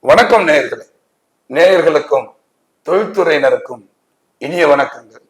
வணக்கம் நேயர்களே. நேயர்களுக்கும் தொழில்துறையினருக்கும் இனிய வணக்கங்கள்.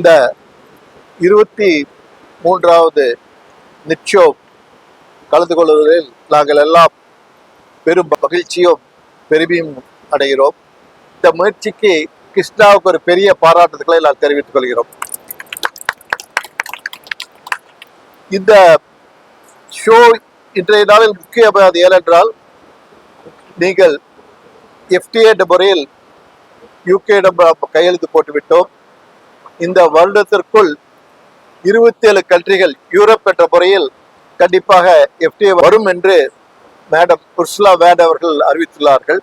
இந்த இருபத்தி மூன்றாவது நிச்சோ கலந்து கொள்வதில் நாங்கள் எல்லாம் பெரும் மகிழ்ச்சியும் பெருமையும் அடைகிறோம். இந்த முயற்சிக்கு கிருஷ்ணாவுக்கு ஒரு பெரிய பாராட்டுதல்களை நான் தெரிவித்துக் கொள்கிறோம். இந்த ஷோ இன்றைய நாளில் முக்கியமானது ஏனென்றால் நீங்கள் எஃப்டிஏ முறையில் யூகே யூகேயிடம் கையெழுத்து போட்டுவிட்டோம். இந்த வருடத்திற்குள் இருபத்தி ஏழு கண்ட்ரிகள் யூரோப் என்ற முறையில் கண்டிப்பாக எஃப்டிஏ வரும் என்று மேடம் உர்சுலா வேட் அவர்கள் அறிவித்துள்ளார்கள்.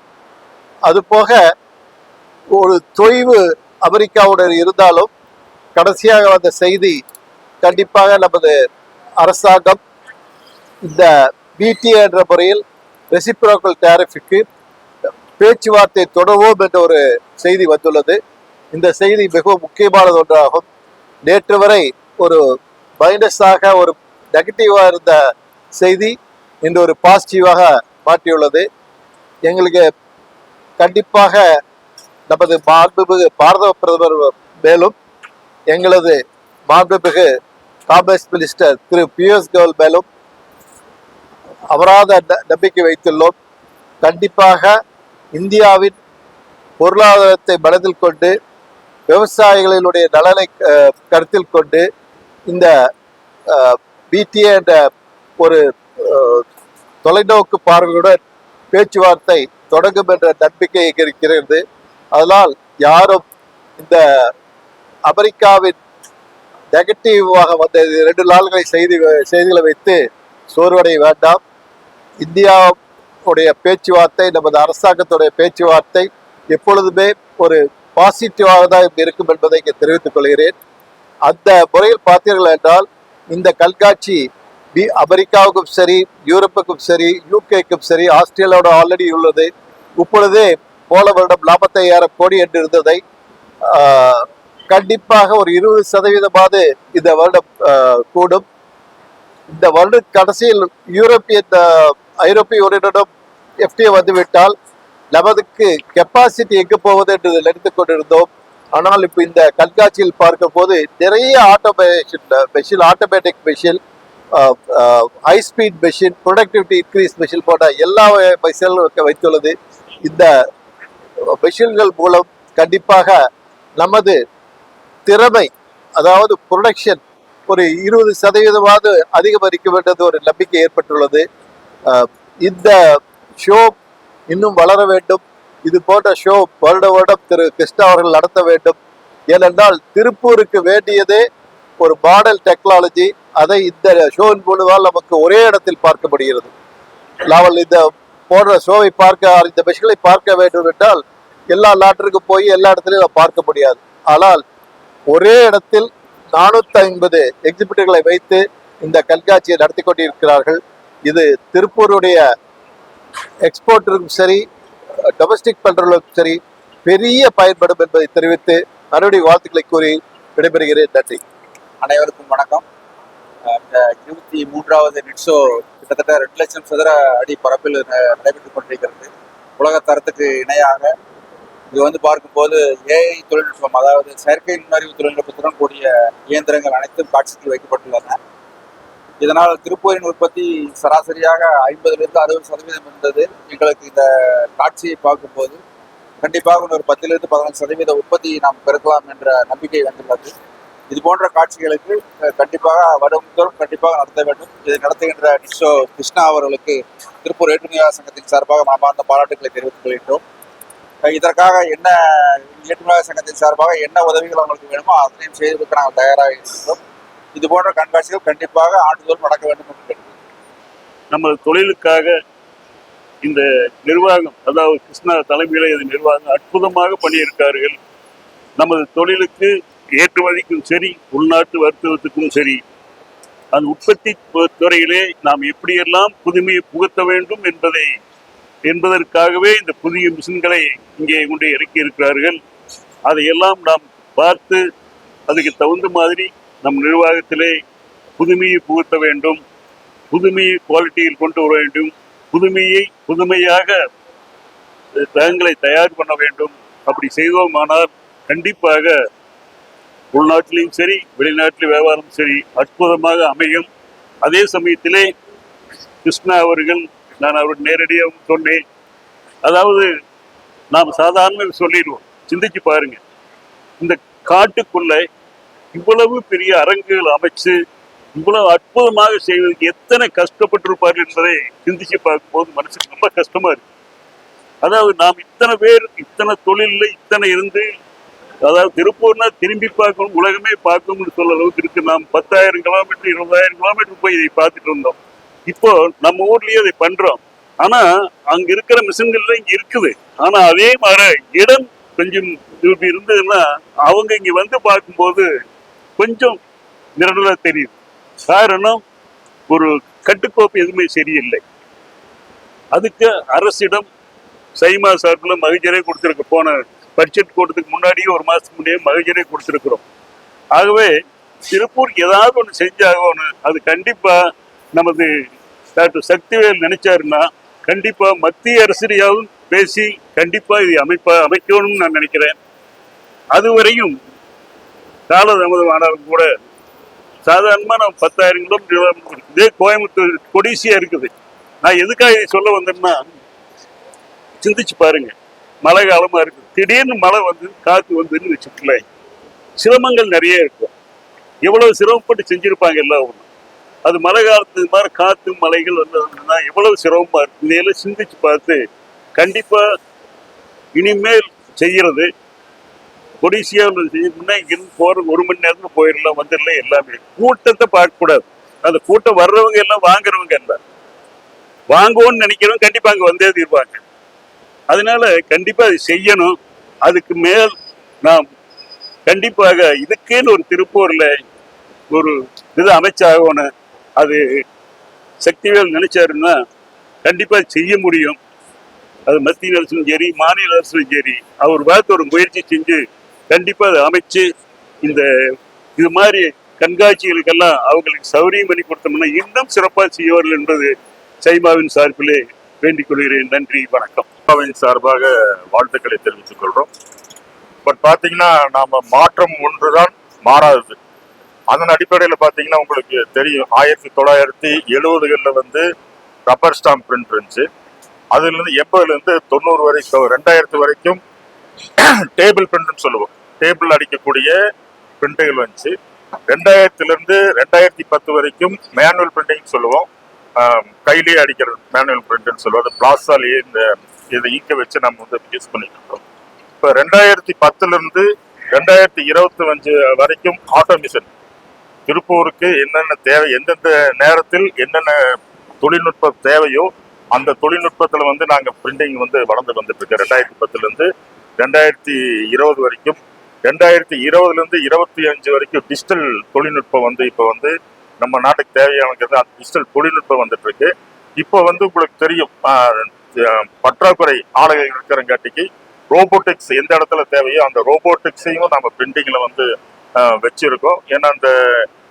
அதுபோக ஒரு தொய்வு அமெரிக்காவுடன் இருந்தாலும் கடைசியாக வந்த செய்தி கண்டிப்பாக நமது அரசாங்கம் இந்த பிடிஏ என்ற முறையில் ரெசிப்ரோக்கல் டேரிஃபுக்கு பேச்சுவார்த்தை தொடர்வோம் என்ற ஒரு செய்தி வந்துள்ளது. இந்த செய்தி மிகவும் முக்கியமானது ஒன்றாகும். நேற்று வரை ஒரு மைனஸாக ஒரு நெகட்டிவாக இருந்த செய்தி இன்று ஒரு பாசிட்டிவாக மாற்றியுள்ளது. எங்களுக்கு கண்டிப்பாக நமது மாண்புமிகு பாரத பிரதமர் மேலும் எங்களது மாண்புமிகு காமர்ஸ் மினிஸ்டர் திரு பியூஷ் கோயல் மேலும் அபராத ந- நம்பிக்கை வைத்துள்ளோம். கண்டிப்பாக இந்தியாவின் பொருளாதாரத்தை மனதில் கொண்டு விவசாயிகளினுடைய நலனை கருத்தில் கொண்டு இந்த பிடிஏ என்ற ஒரு தொலைநோக்கு பார்வையுடன் பேச்சுவார்த்தை தொடங்கும் என்ற நம்பிக்கை இருக்கிறது. அதனால் யாரும் இந்த அமெரிக்காவின் நெகட்டிவாக வந்த ரெண்டு நாள்களை செய்தி செய்திகளை வைத்து சோர்வடைய வேண்டாம். இந்தியாவுடைய பேச்சுவார்த்தை நமது அரசாங்கத்துடைய பேச்சுவார்த்தை எப்பொழுதுமே ஒரு பாசிட்டிவாக தான் இருக்கும் என்பதை இங்கே தெரிவித்துக் கொள்கிறேன். அந்த முறையில் பார்த்தீர்கள் என்றால் இந்த கண்காட்சி பி அமெரிக்காவுக்கும் சரி யூரோப்புக்கும் சரி யூகேக்கும் சரி ஆஸ்திரேலியாவோட ஆல்ரெடி உள்ளது. இப்பொழுதே போல வருடம் நாற்பத்தையாயிரம் கோடி என்று இருந்ததை கண்டிப்பாக ஒரு இருபது சதவீதமாவது இந்த வருடம் கூடும். இந்த வருட கடைசியில் யூரோப்பிய ஐரோப்பிய யூனியனிடம் எஃப்டிஏ வந்துவிட்டால் நமதுக்கு கெப்பாசிட்டி எங்கு போவது என்று நினைத்துக் கொண்டிருந்தோம். ஆனால் இப்போ இந்த கண்காட்சியில் பார்க்கும் போது நிறைய automation machine automatic machine high speed machine productivity increase machine போன்ற எல்லா மெஷின்களும் வைத்துள்ளது. இந்த மெஷின்கள் மூலம் கண்டிப்பாக நமது திறமை அதாவது ப்ரொடக்ஷன் ஒரு இருபது சதவீதமாவது அதிகரிக்க வேண்டியது ஒரு நம்பிக்கை ஏற்பட்டுள்ளது. இந்த ஷோ இன்னும் வளர வேண்டும். இது போன்ற ஷோ வருட வருடம் திரு கிருஷ்ணா அவர்கள் நடத்த வேண்டும். ஏனென்றால் திருப்பூருக்கு வேண்டியதே ஒரு மாடல் டெக்னாலஜி அதை இந்த ஷோவின் மூலமாக நமக்கு ஒரே இடத்தில் பார்க்க முடிகிறது. நாவல் இந்த போன்ற ஷோவை பார்க்க இந்த மெஷின்களை பார்க்க வேண்டும் என்றால் எல்லா நாட்டிற்கும் போய் எல்லா இடத்துலையும் நான் பார்க்க முடியாது. ஆனால் ஒரே இடத்தில் நானூத்தி ஐம்பது எக்ஸிபிட்டர்களை வைத்து இந்த கண்காட்சியை நடத்தி கொண்டிருக்கிறார்கள். இது திருப்பூருடைய எக்ஸ்போர்ட்டருக்கும் சரி டொமஸ்டிக் பண்றவர்களுக்கும் சரி பெரிய பயன்படும் என்பதை தெரிவித்து மறுபடியும் வாழ்த்துக்களை கூறி விடைபெறுகிறேன். நன்றி. அனைவருக்கும் வணக்கம். இந்த இருபத்தி மூன்றாவது நிட்ஸோ கிட்டத்தட்ட ரெண்டு லட்சம் சதுர அடி பரப்பில் நடைபெற்று நடைபெற்றுக் கொண்டிருக்கிறது. உலக தரத்துக்கு இணையாக இது வந்து பார்க்கும்போது ஏஐ தொழில்நுட்பம் அதாவது செயற்கை நுண்ணறிவு தொழில்நுட்பத்துடன் கூடிய இயந்திரங்கள் அனைத்தும் காட்சிக்கு வைக்கப்பட்டுள்ளன. இதனால் திருப்பூரின் உற்பத்தி சராசரியாக ஐம்பதுலேருந்து அறுபது சதவீதம் இருந்தது. எங்களுக்கு இந்த காட்சியை பார்க்கும்போது கண்டிப்பாக ஒரு பத்திலிருந்து பதினஞ்சு சதவீத உற்பத்தியை நாம் பெருக்கலாம் என்ற நம்பிக்கை வந்துள்ளது. இது போன்ற காட்சிகளுக்கு கண்டிப்பாக வருடந்தோறும் கண்டிப்பாக நடத்த வேண்டும். இதை நடத்துகின்ற நிஷோ கிருஷ்ணா அவர்களுக்கு திருப்பூர் ஏற்றுமதியாளர் சங்கத்தின் சார்பாக மனமார்ந்த பாராட்டுகளை தெரிவித்துக் கொள்கின்றோம். இதற்காக என்ன ஏற்றுமதியாளர் சங்கத்தின் சார்பாக என்ன உதவிகள் அவங்களுக்கு வேணுமோ அதனையும் செய்வதற்கு நாங்கள் தயாராக இருக்கின்றோம். இது போன்ற கண்காட்சிகள் கண்டிப்பாக ஆண்டுதோறும் நடக்க வேண்டும் என்று நமது தொழிலுக்காக இந்த நிர்வாகம் அதாவது கிருஷ்ணா தலைமையில இது நிர்வாகம் அற்புதமாக பண்ணியிருக்கார்கள். நமது தொழிலுக்கு ஏற்றுமதிக்கும் சரி உள்நாட்டு வர்த்தகத்துக்கும் சரி அந்த உற்பத்தி துறையிலே நாம் எப்படியெல்லாம் புதுமையை புகுத்த வேண்டும் என்பதை என்பதற்காகவே இந்த புதிய மிஷின்களை இங்கே கொண்டு இறக்கி இருக்கிறார்கள் அதையெல்லாம் நாம் பார்த்து அதுக்கு தகுந்த மாதிரி நம் நிர்வாகத்திலே புதுமையை புகுத்த வேண்டும் புதுமையை குவாலிட்டியில் கொண்டு வர வேண்டும் புதுமையை புதுமையாக தகங்களை தயார் பண்ண வேண்டும். அப்படி செய்தோமானால் கண்டிப்பாக உள்நாட்டிலையும் சரி வெளிநாட்டில் வியாபாரம் சரி அற்புதமாக அமையும். அதே சமயத்திலே கிருஷ்ணா அவர்கள் நான் அவர் நேரடியாக சொன்னேன். அதாவது நாம் சாதாரண சொல்லிடுவோம் சிந்திச்சு பாருங்க. இந்த காட்டுக்குள்ளே இவ்வளவு பெரிய அரங்குகள் அமைச்சு இவ்வளவு அற்புதமாக செய்வதற்கு எத்தனை கஷ்டப்பட்டிருப்பார்கள் என்பதை சிந்திச்சு பார்க்கும்போது மனசுக்கு ரொம்ப கஷ்டமா இருக்கு. அதாவது நாம் இத்தனை பேர் இத்தனை தொழில்ல இத்தனை இருந்து அதாவது திருப்பூர்னா திரும்பி பார்க்கணும் உலகமே பார்க்கணும்னு சொல்ல அளவுக்கு இருக்கு. நாம் பத்தாயிரம் கிலோமீட்டர் இருபதாயிரம் கிலோமீட்டர் போய் இதை பார்த்துட்டு இருந்தோம். இப்போ நம்ம ஊர்லயே அதை பண்றோம். ஆனா அங்க இருக்கிற மிஷின்கள்ல இங்க இருக்குது. ஆனா அதே மாதிரி இடம் கொஞ்சம் இப்படி இருந்ததுன்னா அவங்க இங்க வந்து பார்க்கும்போது கொஞ்சம் நிரடலாக தெரியுது. காரணம் ஒரு கட்டுக்கோப்பு எதுவுமே சரியில்லை. அதுக்கு அரசிடம் சைமா சார்பில் மகிழ்ச்சியரே கொடுத்துருக்கு போன பட்ஜெட் கூட்டத்துக்கு முன்னாடியே ஒரு மாதத்துக்கு முன்னாடியே மகிழ்ச்சியரே கொடுத்துருக்குறோம். ஆகவே திருப்பூருக்கு ஏதாவது ஒன்று செஞ்சாகணும். அது கண்டிப்பாக நமது டாக்டர் சக்திவேல் நினைச்சாருன்னா கண்டிப்பாக மத்திய அரசியாவும் பேசி கண்டிப்பாக இது அமைப்பா அமைக்கணும்னு நான் நினைக்கிறேன். அதுவரையும் காலதாமதமானாலும் கூட சாதாரணமாக நம்ம பத்தாயிரம் கிலோமீட்டர் இதே கோயம்புத்தூர் கொடிசியாக இருக்குது. நான் எதுக்காக இதை சொல்ல வந்தேன்னா சிந்திச்சு பாருங்க. மழை காலமாக இருக்குது திடீர்னு மழை வந்து காற்று வந்துன்னு வச்சுக்கல சிரமங்கள் நிறைய இருக்கும். எவ்வளவு சிரமப்பட்டு செஞ்சுருப்பாங்க எல்லா ஒன்றும் அது மழை காலத்துக்கு மாதிரி காற்று மலைகள் வந்ததுன்னா எவ்வளவு சிரமமாக இருக்குது இதையெல்லாம் சிந்திச்சு பார்த்து கண்டிப்பாக இனிமேல் செய்கிறது கொடிசியாவில் செய்யணும்னா இங்கிருந்து போற ஒரு மணி நேரத்துல போயிடலாம் வந்துடலாம் எல்லாமே. கூட்டத்தை பார்க்க கூடாது அந்த கூட்டம் வர்றவங்க எல்லாம் வாங்குறவங்க எல்லாம் வாங்குவோம்னு நினைக்கிறவங்க கண்டிப்பா அங்க வந்தே தீர்வாங்க. அதனால கண்டிப்பா அது செய்யணும். அதுக்கு மேல் நாம் கண்டிப்பாக இதுக்கேன்னு ஒரு திருப்பூர்ல ஒரு இது அமைச்சாகணும். அது சக்திவேல் நினைச்சாருன்னா கண்டிப்பா செய்ய முடியும். அது மத்திய அரசும் சரி மாநில அரசும் சரி அவர் பார்த்து ஒரு முயற்சி செஞ்சு கண்டிப்பாக அதை அமைச்சு இந்த இது மாதிரி கண்காட்சிகளுக்கெல்லாம் அவங்களுக்கு சௌரியம் பண்ணி கொடுத்தோம்னா இன்னும் சிறப்பாக செய்வார்கள் என்பது சைமாவின் சார்பிலே வேண்டிக் கொள்கிறேன். நன்றி வணக்கம். அப்பாவின் சார்பாக வாழ்த்துக்களை தெரிவித்துக் கொள்கிறோம் பட் பார்த்தீங்கன்னா நாம் மாற்றம் ஒன்றுதான் மாறாதது. அதன் அடிப்படையில் பார்த்தீங்கன்னா உங்களுக்கு தெரியும். ஆயிரத்தி தொள்ளாயிரத்தி எழுபதுகளில் வந்து ரப்பர் ஸ்டாம்ப் பிரிண்ட் இருந்துச்சு. அதுலேருந்து எண்பதுலேருந்து தொண்ணூறு வரைக்கும் ரெண்டாயிரத்து வரைக்கும் டேபிள் பிரிண்ட்னு சொல்லுவோம். டேபிள் அடிக்கக்கூடிய பிரிண்டுகள் வந்துச்சு. ரெண்டாயிரத்திலிருந்து ரெண்டாயிரத்தி பத்து வரைக்கும் மேனுவல் பிரிண்டிங் சொல்லுவோம். கையிலேயே அடிக்கிறது மேனுவல் பிரிண்ட்னு சொல்லுவோம். அது பிளாஸாலேயே இந்த இதை ஈக்க வச்சு நம்ம வந்து யூஸ் பண்ணிட்டு இருக்கோம். இப்போ ரெண்டாயிரத்தி பத்துலேருந்து ரெண்டாயிரத்தி இருபத்தி அஞ்சு வரைக்கும் ஆட்டோமிஷன் திருப்பூருக்கு என்னென்ன தேவை எந்தெந்த நேரத்தில் என்னென்ன தொழில்நுட்பம் தேவையோ அந்த தொழில்நுட்பத்தில் வந்து நாங்கள் பிரிண்டிங் வந்து வளர்ந்து வந்துட்டு இருக்கோம். ரெண்டாயிரத்தி பத்துலேருந்து ரெண்டாயிரத்தி இருபது வரைக்கும். ரெண்டாயிரத்தி இருபதுலேருந்து இருபத்தி அஞ்சு வரைக்கும் டிஜிட்டல் தொழில்நுட்பம் வந்து இப்போ வந்து நம்ம நாட்டுக்கு தேவையானது அந்த டிஜிட்டல் தொழில்நுட்பம் வந்துட்டு இருக்கு இப்போ வந்து உங்களுக்கு தெரியும் பற்றாக்குறை ஆலைகள் இருக்கிறங்காட்டிக்கு ரோபோட்டிக்ஸ் எந்த இடத்துல தேவையோ அந்த ரோபோட்டிக்ஸையும் நம்ம பிரிண்டிங்கில் வந்து வச்சுருக்கோம் வச்சிருக்கோம். ஏன்னா அந்த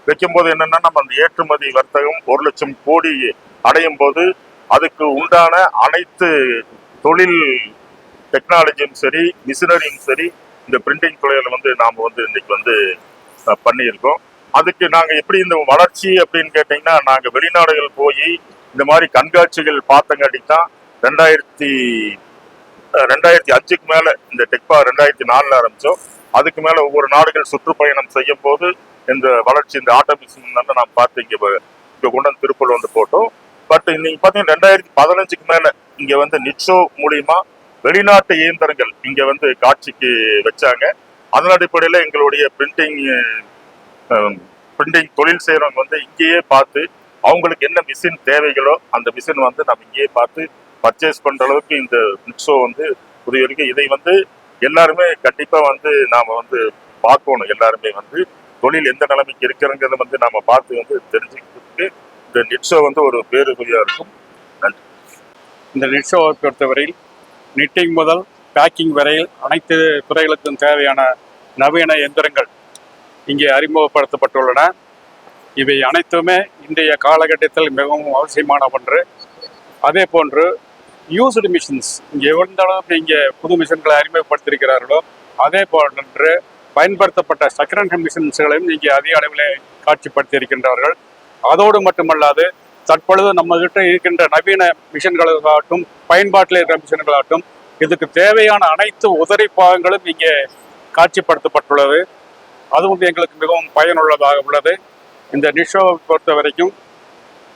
வைக்கும்போது என்னன்னா நம்ம அந்த ஏற்றுமதி வர்த்தகம் ஒரு லட்சம் கோடி அடையும் போது அதுக்கு உண்டான அனைத்து தொழில் டெக்னாலஜியும் சரி மிஷினரியும் சரி இந்த பிரிண்டிங் துறையில வந்து நாம வந்து இன்னைக்கு வந்து பண்ணியிருக்கோம். அதுக்கு நாங்க எப்படி இந்த வளர்ச்சி அப்படின்னு கேட்டீங்கன்னா நாங்க வெளிநாடுகள் போய் இந்த மாதிரி கண்காட்சிகள் பார்த்தங்காட்டி தான் ரெண்டாயிரத்தி ரெண்டாயிரத்தி அஞ்சுக்கு மேல இந்த டெக்பா ரெண்டாயிரத்தி நாலுல ஆரம்பிச்சோம். அதுக்கு மேல ஒவ்வொரு நாடுகள் சுற்றுப்பயணம் செய்யும் போது இந்த வளர்ச்சி இந்த ஆட்டோமிஷன் வந்து நாம் பார்த்து இங்க வ- இங்க கொண்டு வந்து திருப்பூர் வந்து போட்டோம். பட் இன்னைக்கு பாத்தீங்கன்னா ரெண்டாயிரத்தி பதினஞ்சுக்கு மேல இங்க வந்து நிச்சோ மூலியமா வெளிநாட்டு இயந்திரங்கள் இங்க வந்து காட்சிக்கு வச்சாங்க. அதன் அடிப்படையில எங்களுடைய பிரிண்டிங் பிரிண்டிங் தொழில் செய்யறவங்க வந்து இங்கேயே பார்த்து அவங்களுக்கு என்ன மிஷின் தேவைகளோ அந்த மிஷின் வந்து நம்ம இங்கேயே பார்த்து பர்ச்சேஸ் பண்ற அளவுக்கு இந்த நிச்சோ வந்து உதவி இருக்கு இதை வந்து எல்லாருமே கண்டிப்பா வந்து நாம வந்து பார்க்கணும். எல்லாருமே வந்து தொழில் எந்த நிலைமைக்கு இருக்கிறங்கிறத வந்து நாம பார்த்து வந்து தெரிஞ்சுக்கிறதுக்கு இந்த நிட்ஷோ வந்து ஒரு பேருதவியா இருக்கும். நன்றி. இந்த நெட் ஷோவை பொறுத்தவரையில் நிட்டிங் முதல் பேக்கிங் வரையில் அனைத்து துறைகளுக்கும் தேவையான நவீன எந்திரங்கள் இங்கே அறிமுகப்படுத்தப்பட்டுள்ளன. இவை அனைத்துமே இன்றைய காலகட்டத்தில் மிகவும் அவசியமான ஒன்று. அதே போன்று யூஸ்டு மிஷின்ஸ் இங்கே எந்த அளவுக்கு இங்கே புது மிஷின்களை அறிமுகப்படுத்தியிருக்கிறார்களோ அதே போன்று பயன்படுத்தப்பட்ட செகண்ட் ஹேண்ட் மிஷின்ஸ்களையும் இங்கே அதிக அளவில் காட்சிப்படுத்தி இருக்கின்றார்கள் அதோடு மட்டுமல்லாது தற்பொழுது நம்ம கிட்ட இருக்கின்ற நவீன மிஷின்களாகட்டும் பயன்பாட்டில் இருக்கிற மிஷின்களாகட்டும் இதுக்கு தேவையான அனைத்து உதவி பாகங்களும் இங்கே காட்சிப்படுத்தப்பட்டுள்ளது. அதுவும் எங்களுக்கு மிகவும் பயனுள்ளதாக உள்ளது. இந்த நிஷோவை பொறுத்த வரைக்கும்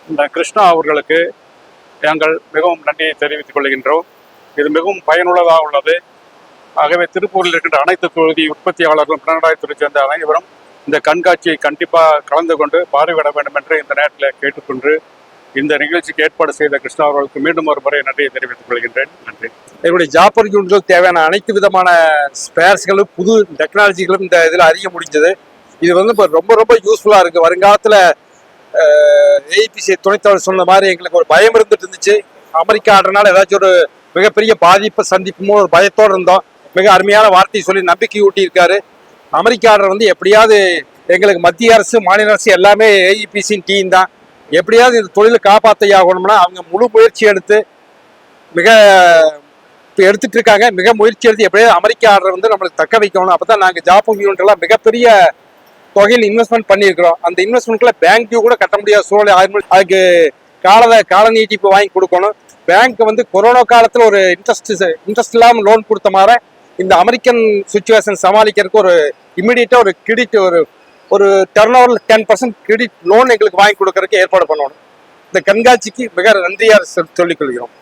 இந்த கிருஷ்ணா அவர்களுக்கு நாங்கள் மிகவும் நன்றியை தெரிவித்துக் கொள்கின்றோம். இது மிகவும் பயனுள்ளதாக உள்ளது. ஆகவே திருப்பூரில் இருக்கின்ற அனைத்து தொகுதி உற்பத்தியாளர்களும் பின்னடாயத்துறை சேர்ந்த அனைவரும் இந்த கண்காட்சியை கண்டிப்பாக கலந்து கொண்டு பார்வையிட வேண்டும் என்று இந்த நேரத்தில் கேட்டுக்கொண்டு இந்த நிகழ்ச்சிக்கு ஏற்பாடு செய்த கிருஷ்ணா அவர்களுக்கு மீண்டும் ஒரு முறை நன்றியை தெரிவித்துக் கொள்கின்றேன். நன்றி. என்னுடைய ஜாப்பர் யூனிட்கள் தேவையான அனைத்து விதமான ஸ்பேர்ஸ்களும் புது டெக்னாலஜிகளும் இந்த இதில் அறிய முடிஞ்சது. இது வந்து இப்போ ரொம்ப ரொம்ப யூஸ்ஃபுல்லாக இருக்குது வருங்காலத்தில் ஏஐபிசி துணைத்தவர் சொன்ன மாதிரி எங்களுக்கு ஒரு பயம் இருந்துட்டு இருந்துச்சு. அமெரிக்கா ஆடுறனால ஏதாச்சும் ஒரு மிகப்பெரிய பாதிப்பை சந்திப்புமோ ஒரு பயத்தோடு இருந்தோம். மிக அருமையான வார்த்தையை சொல்லி நம்பிக்கை ஊட்டி இருக்காரு அமெரிக்க ஆர்டர் வந்து எப்படியாவது எங்களுக்கு மத்திய அரசு மாநில அரசு எல்லாமே ஏஇபிசின் டீம் தான். எப்படியாவது இந்த தொழிலை காப்பாற்றி ஆகணும்னா அவங்க முழு முயற்சி எடுத்து மிக இப்போ எடுத்துட்டு இருக்காங்க. மிக முயற்சி எடுத்து எப்படியாவது அமெரிக்க ஆர்டர் வந்து நம்மளுக்கு தக்க வைக்கணும். அப்போ தான் நாங்கள் ஜாப் யூனிட்லாம் மிகப்பெரிய தொகையில் இன்வெஸ்ட்மெண்ட் பண்ணியிருக்கிறோம். அந்த இன்வெஸ்ட்மெண்ட்ல பேங்க் டியூ கூட கட்ட முடியாத சூழ்நிலை. ஆயிரம் அதுக்கு கால கால நீட்டிப்பு வாங்கி கொடுக்கணும். பேங்க் வந்து கொரோனா காலத்தில் ஒரு இன்ட்ரெஸ்ட் இன்ட்ரெஸ்ட் இல்லாமல் லோன் கொடுத்த மாதிரி இந்த அமெரிக்கன் சுச்சுவேஷன் சமாளிக்கிறதுக்கு ஒரு இமிடியேட்டாக ஒரு கிரெடிட் ஒரு ஒரு டர்ன் ஓவரில் டென் பர்சன்ட் கிரெடிட் லோன் எங்களுக்கு வாங்கி கொடுக்கறதுக்கு ஏற்பாடு பண்ணணும். இந்த கண்காட்சிக்கு மிக நன்றியாக சொல்லிக் கொள்கிறோம்